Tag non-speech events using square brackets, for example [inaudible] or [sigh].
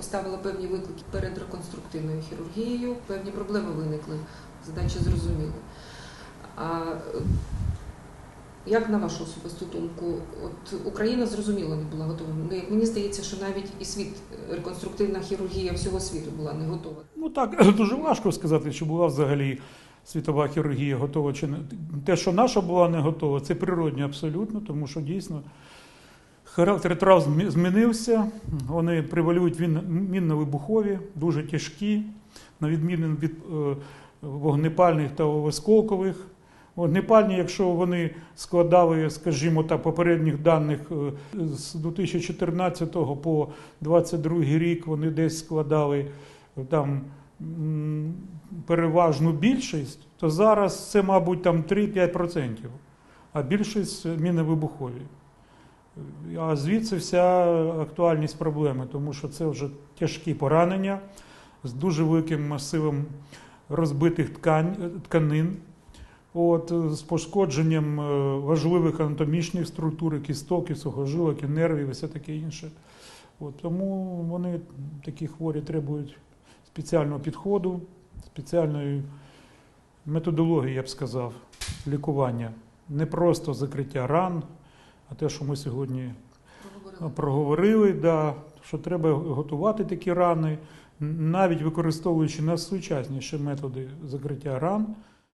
ставила певні виклики перед реконструктивною хірургією, певні проблеми виникли, задачі зрозуміли. А як на вашу особисту думку, от Україна зрозуміло не була готова. Ну, як мені здається, що навіть і світ, реконструктивна хірургія всього світу була не готова. Ну так [clears throat] дуже важко сказати, чи була взагалі світова хірургія готова чи не. Те, що наша була не готова, це природньо абсолютно, тому що дійсно характер травм змінився. Вони превалюють мінно-вибухові, дуже тяжкі, на відміну від е, вогнепальних та осколкових. Вогнепальні, якщо вони складали, скажімо так, попередніх даних е, з 2014 по 2022 рік, вони десь складали е, там переважну більшість, то зараз це, мабуть, там 3-5%, а більшість міновибухові. А звідси вся актуальність проблеми, тому що це вже тяжкі поранення з дуже великим масивом розбитих ткань, тканин, от, з пошкодженням е, важливих анатомічних структур, кісток, і сухожилок, і нервів, і все таке інше. От, тому вони такі хворі требують спеціального підходу, спеціальної методології, я б сказав, лікування. Не просто закриття ран, а те, що ми сьогодні Проговорили. проговорили, да, що треба готувати такі рани, навіть використовуючи найсучасніші методи закриття ран,